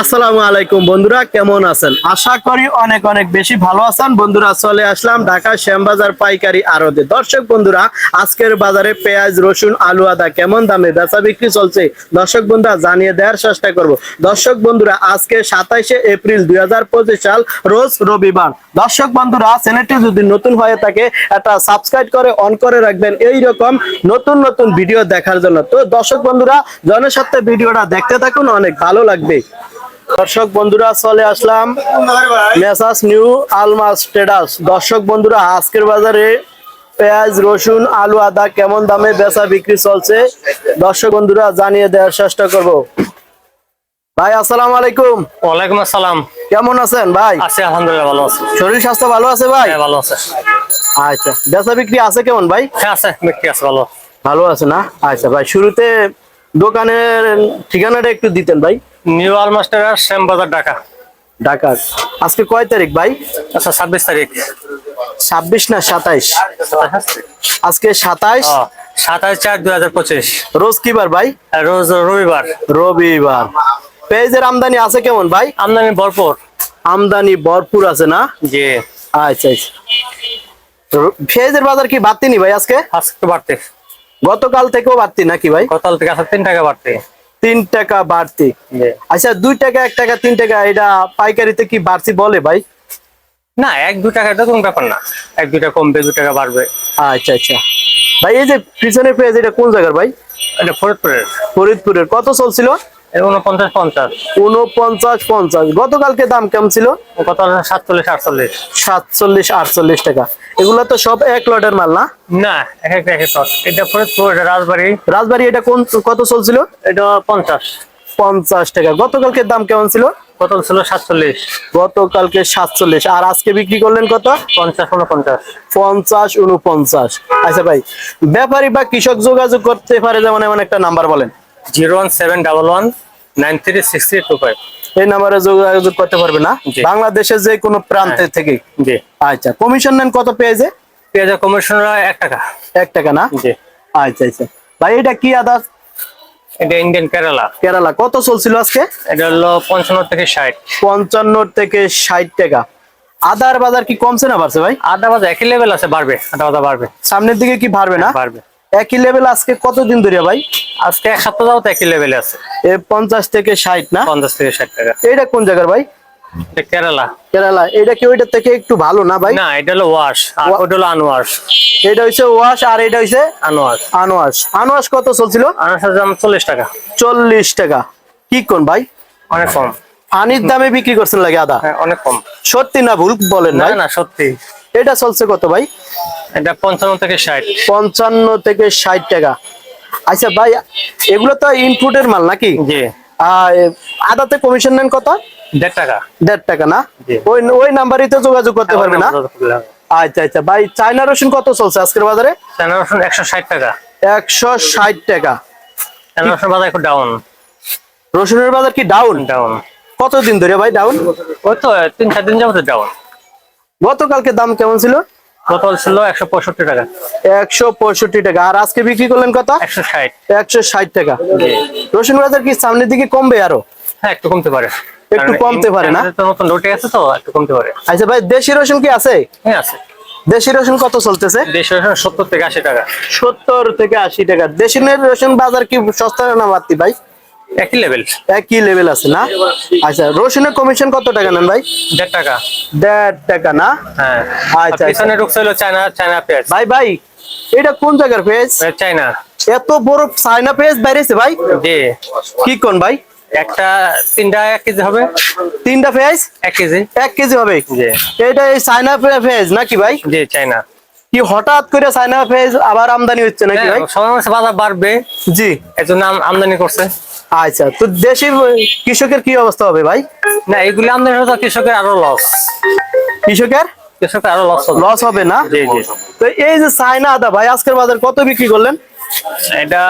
আসসালামু আলাইকুম বন্ধুরা, কেমন আছেন? আশা করি অনেক অনেক বেশি ভালো আছেন। বন্ধুরা, চলে আসলাম ঢাকা শ্যামবাজার পাইকারি আড়তে। দর্শক বন্ধুরা, আজকের বাজারে পেঁয়াজ, রসুন, আলু, আদা কেমন দামে বেচা বিক্রি চলছে? দর্শক বন্ধুরা, জানিয়ে দেওয়ার চেষ্টা করব। দর্শক বন্ধুরা, আজকে সাতাইশে এপ্রিল দুই সাল, রোজ রবিবার। দর্শক বন্ধুরা, চ্যানেলটি যদি নতুন হয়ে থাকে একটা সাবস্ক্রাইব করে, অন করে রাখবেন। এই রকম নতুন নতুন ভিডিও দেখার জন্য। তো দর্শক বন্ধুরা, জনস্বার্থে ভিডিওটা দেখতে থাকুন, অনেক ভালো লাগবে। দর্শক বন্ধুরা চলে আসলাম মেসাস নিউ আলমাস ট্রেডার্স দর্শক বন্ধুরা আজকের বাজারে পেঁয়াজ রসুন আলু আদা কেমন দামে বেচা বিক্রি চলছে? দর্শক বন্ধুরা জানিয়ে দেওয়ার চেষ্টা করব। ভাই আসসালামু আলাইকুম। ওয়ালাইকুম আসসালাম। কেমন আছেন ভাই? আছি আলহামদুলিল্লাহ ভালো আছি। শরীর স্বাস্থ্য ভালো আছে ভাই? হ্যাঁ ভালো আছে। আচ্ছা বেচা বিক্রি আছে কেমন ভাই? হ্যাঁ আছে বিক্রি আছে ভালো। ভালো আছে না? আচ্ছা ভাই শুরুতে দোকানের ঠিকানাটা একটু দিতেন ভাই। নিউ আলমাস্টার শ্যামবাজার ঢাকা। ঢাকা আজকে কয় তারিখ ভাই? আচ্ছা ছাব্বিশ তারিখ। ছাব্বিশ না সাতাইশ? আজকে সাতাইশ? ও, সাতাশ চার দুই হাজার পঁচিশ। রোজ কি বার ভাই রোজ রবিবার। রবিবার। পেঁয়াজের আমদানি আছে কেমন ভাই? আমদানি ভরপুর। আমদানি ভরপুর আছে না? জি। আচ্ছা আচ্ছা। পেঁয়াজের বাজার কি বাড়তি নি ভাই আজকে? আজকে বাড়তে। গতকাল থেকেও বাড়তি নাকি ভাই? গতকাল থেকে আসার তিন টাকা বাড়তে। তিন টাকা বাড়তি। আচ্ছা দুই টাকা এক টাকা তিন টাকা এটা পাইকারিতে কি বাড়তি বলে ভাই? না এক দু টাকা এটা কোনো ব্যাপার না। এক দুটা কমবে দু টাকা বাড়বে। আচ্ছা আচ্ছা। ভাই এই যে পিছনের পেঁয়াজ এটা কোন জায়গার ভাই? এটা ফরিদপুরের। ফরিদপুরের। কত চলছিল? উনপঞ্চাশ পঞ্চাশ। উনপঞ্চাশ পঞ্চাশ। গতকালকে দাম কেমন ছিল? সাতচল্লিশ আটচল্লিশ। সাতচল্লিশ আটচল্লিশ টাকা। এগুলা তো সব এক লটের মাল না? না এক একটা এক একটা এটা ফরিদপুর এটা রাজবাড়ি। রাজবাড়ি এটা কোন কত চলছিল? এটা পঞ্চাশ। পঞ্চাশ টাকা। গতকালকে দাম কেমন ছিল? কত ছিল সাতচল্লিশ। গতকালকে সাতচল্লিশ। আর আজকে বিক্রি করলেন কত? পঞ্চাশ উনপঞ্চাশ পঞ্চাশ উনপঞ্চাশ আচ্ছা ভাই ব্যাপারী বা কৃষক যোগাযোগ করতে পারে যেমন এমন একটা নাম্বার বলেন। Zero one seven double one nine three six three two five. এই নাম্বারে যোগাযোগ করতে পারবে না? বাংলাদেশের যে কোনো প্রান্তে থেকে? জি। আচ্ছা কমিশন নেন কত পেয়েছে? পেঁয়াজের কমিশনার এক টাকা। এক টাকা না? জি। আচ্ছা আচ্ছা। ভাই এটা কি আদা এটা ইন্ডিয়ান কেরালা কেরালা কত চলছিল আজকে? এটা হলো পঞ্চান্ন থেকে ষাট। পঞ্চান্ন থেকে ষাট টাকা। আদার বাজার কি কমছে না বাড়ছে ভাই? আদা বাজা একই লেভেল আছে বাড়বে। আদা বাজা বাড়বে। সামনের দিকে কি বাড়বে না? বাড়বে। একই লেভেল আজকে কতদিন ধরে ভাই? আজকে এক সপ্তাহ যাবত একই লেভেলে আছে। এ পঞ্চাশ থেকে ষাট না? পঞ্চাশ থেকে ষাট টাকা। এটা কোন জায়গার ভাই? এটা কেরালা। কেরালা। এটা কি ওইটার থেকে একটু ভালো না ভাই? না এটা হলো ওয়াশ। আর ওটা হলো আনোয়াশ। এটা হইছে ওয়াশ আর এটা হইছে আনোয়াশ। আনোয়াশ। আনোয়াশ কত চলছিল? আনোয়াশের দাম চল্লিশ টাকা। চল্লিশ টাকা। কি কোন ভাই? অনেক কম। পানির দামে বিক্রি করছেন লাগে আদা। হ্যাঁ অনেক কম। সত্যি না ভুল বলেন না না সত্যি। এটা চলছে কত ভাই? এটা পঞ্চান্ন থেকে ষাট। পঞ্চান্ন থেকে ষাট টাকা। আচ্ছা ভাই এগুলো তো ইনপুটের মাল নাকি? জি। আদাতে কমিশন নেন কত? দেড় টাকা। দেড় টাকা না? ওই ওই নাম্বারই তো যোগাযোগ করতে পারবে না? আচ্ছা আচ্ছা। ভাই চায়না রসুন কত চলছে আজকের বাজারে? চায়না রসুন একশো ষাট টাকা। একশো ষাট টাকা। চায়না রসুন বাজার একটু ডাউন রসুনের বাজার কি ডাউন ডাউন কতদিন ধরে ভাই ডাউন ওই তো তিন চার দিন যাবত ডাউন গতকালকে দাম কেমন ছিল? গতকাল ছিল একশো পঁয়ষট্টি টাকা। একশো পঁয়ষট্টি টাকা। আর আজকে বিক্রি করলেন কত? একশো ষাট। একশো ষাট টাকা। রসুন বাজার কি সামনের দিকে কমবে আরও? হ্যাঁ একটু কমতে পারে। একটু কমতে পারে না? নতুন লোটে আছে তো একটু কমতে পারে। আচ্ছা ভাই দেশি রসুন কি আছে? হ্যাঁ আছে। দেশি রসুন কত চলতেছে? দেশি রসুন সত্তর থেকে আশি টাকা। সত্তর থেকে আশি টাকা। দেশি রসুন বাজার কি সস্তা না বাড়তি ভাই? একই লেভেল একই লেভেল আছে না? আচ্ছা রসুনের কমিশন কত টাকা নেন ভাই? দেড় টাকা। দেড় টাকা না? হ্যাঁ। আচ্ছা, পিছনে ঢুকছে চায়না চায়না পেঁয়াজ। ভাই ভাই এটা কোন জায়গার পেজ চায়না। এত বড় চায়না পেজ বাইরেছে ভাই? জি। কি কোন ভাই? একটা তিনটা এক কেজি হবে। তিনটা পেজ এক কেজি। এক কেজি হবে? এটা এই চায়না পেজ নাকি ভাই? জি চায়না। কি হঠাৎ করে চায়না পেজ আবার আমদানি হচ্ছে নাকি ভাই? হ্যাঁ, সময় বাজার বাড়বে। জি। এর জন্য আমদানি করছে। আচ্ছা তো দেশি কৃষকের কি অবস্থা হবে ভাই? না এগুলি আমদানি হলে কৃষকের আরও লস কৃষকের? কৃষকের আরও লস লস হবে না? জি জি। তো এই যে চায়না আদা ভাই আজকের বাজার কত বিক্রি করলেন? এটা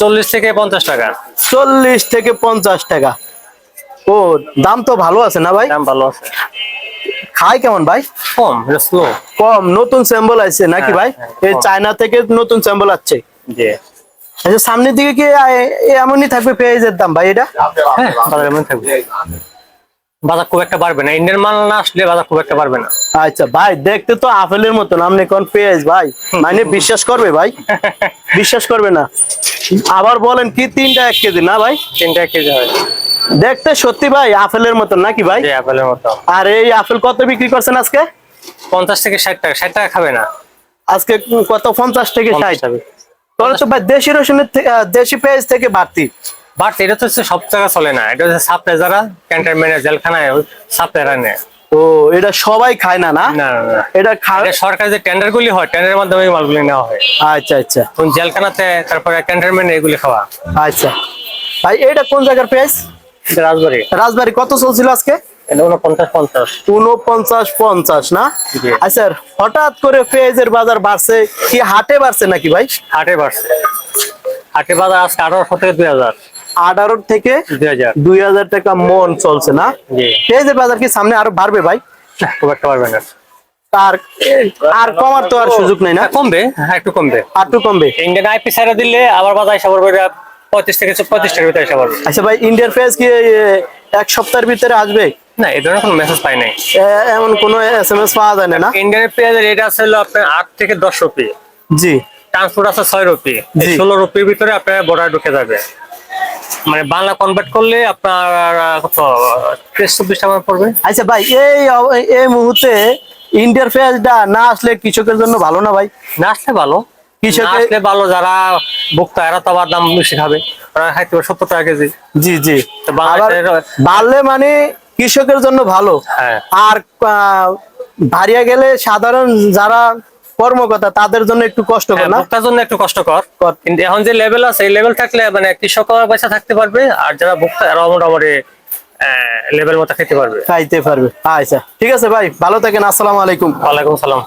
চল্লিশ থেকে পঞ্চাশ টাকা। চল্লিশ থেকে পঞ্চাশ টাকা। ও দাম তো ভালো আছে না ভাই? দাম ভালো আছে। খায় কেমন ভাই? কম কম নতুন স্যাম্বল আছে নাকি হ্যাঁ, ভাই? হ্যাঁ, এই চায়না থেকে নতুন স্যাম্বল আছে জি। আচ্ছা সামনের দিকে কি এমনই থাকবে পেঁয়াজের দাম ভাই এটা? হ্যাঁ বাজার এমন থাকবে। বাজার খুব একটা বাড়বে না ইন্ডিয়ান মাল না আসলে বাজার খুব একটা বাড়বে না। আচ্ছা ভাই দেখতে তো আপেলের মতন আপনি কোন পেঁয়াজ ভাই? মানে বিশ্বাস করবে ভাই? বিশ্বাস করবে না? আবার বলেন কি তিনটা এক কেজি না ভাই? তিনটা এক কেজি হয়। দেখতে সত্যি ভাই আপেলের মতন নাকি ভাই? আপেলের মতো। আর এই আপেল কত বিক্রি করছেন আজকে? পঞ্চাশ থেকে ষাট টাকা ষাট টাকা খাবে না। আজকে কত? পঞ্চাশ থেকে ষাট। তাহলে তো ভাই দেশি রসুনের দেশি পেঁয়াজ থেকে বাড়তি। বাট এটা তো হচ্ছে সব জায়গায় চলে না। এটা হচ্ছে সাপ্লাই যারা জেলখানায় সাপ্লাইরা নেয় ও এটা সবাই খায় না না? এটা সরকার যে টেন্ডার গুলি হয় টেন্ডারের মাধ্যমে মালগুলি নেওয়া হয়। আচ্ছা আচ্ছা। কোন জেলখানাতে তারপরে ক্যান্টনমেন্টে এগুলি খাওয়া। আচ্ছা। ভাই এটা কোন জায়গার পেঁয়াজ? রাজবাড়ি। রাজবাড়ি কত চলছিল আজকে? উনপঞ্চাশ পঞ্চাশ না? আচ্ছা হঠাৎ করে পেঁয়াজের বাজার বাড়ছে কি হাটে বাড়ছে নাকি ভাই? হাটে বাড়ছে। হাটে বাজার আজকে আঠারোশো থেকে দুই হাজার। আঠারো থেকে দুই হাজার। টাকা মন চলছে না? পেঁয়াজের বাজার কি সামনে আরও বাড়বে ভাই? খুব একটা পারবে না। আর আর কমার তো আর সুযোগ নেই না? হ্যাঁ, কমবে হ্যাঁ একটু কমবে। আর একটু কমবে। ইন্ডিয়ান আইপি সাইডে দিলে আবার বাজার হিসাব করবে পঁয়ত্রিশ থেকে পঁয়ত্রিশ টাকার ভিতরে হিসাব আচ্ছা ভাই ইন্ডিয়ার পেঁয়াজ কি এক সপ্তাহের ভিতরে আসবে? না এই ধরনের কোনো মেসেজ পাই নাই। এমন কোনো এস এম এস পাওয়া যায় না? না ইন্ডিয়ানের পেঁয়াজের রেট আছে হলো আপনার আট থেকে দশ রুপি। জি। ট্রান্সপোর্ট আছে ছয় রুপি। ষোলো রুপির ভিতরে আপনার বর্ডার ঢুকে যাবে। মানে বাংলা কনভার্ট করলে আপনার কত ত্রিশ চব্বিশ টাকা পড়বে। আচ্ছা ভাই এই এই মুহূর্তে ইন্ডিয়ার পেঁয়াজটা না আসলে কৃষকের জন্য ভালো না ভাই? না আসলে ভালো। আসলে ভালো যারা ভোক্তা এরা তো আবার দাম বেশি খাবে। সত্তর টাকা কেজি। জি জি। বাড়লে মানে কৃষকের জন্য ভালো। হ্যাঁ। আর ভারিয়া গেলে সাধারণ যারা কর্মকর্তা তাদের জন্য একটু কষ্টকর হ্যাঁ, না? ভোক্তার জন্য একটু কষ্টকর। কর। কিন্তু এখন যে লেভেল আছে এই লেভেল থাকলে মানে কৃষক পয়সা থাকতে পারবে আর যারা ভোক্তা এরা মোটামুটি লেভেল মতো খেতে পারবে। খাইতে পারবে। আচ্ছা ঠিক আছে ভাই ভালো থাকেন আসসালামু আলাইকুম। ওয়ালাইকুম সালাম।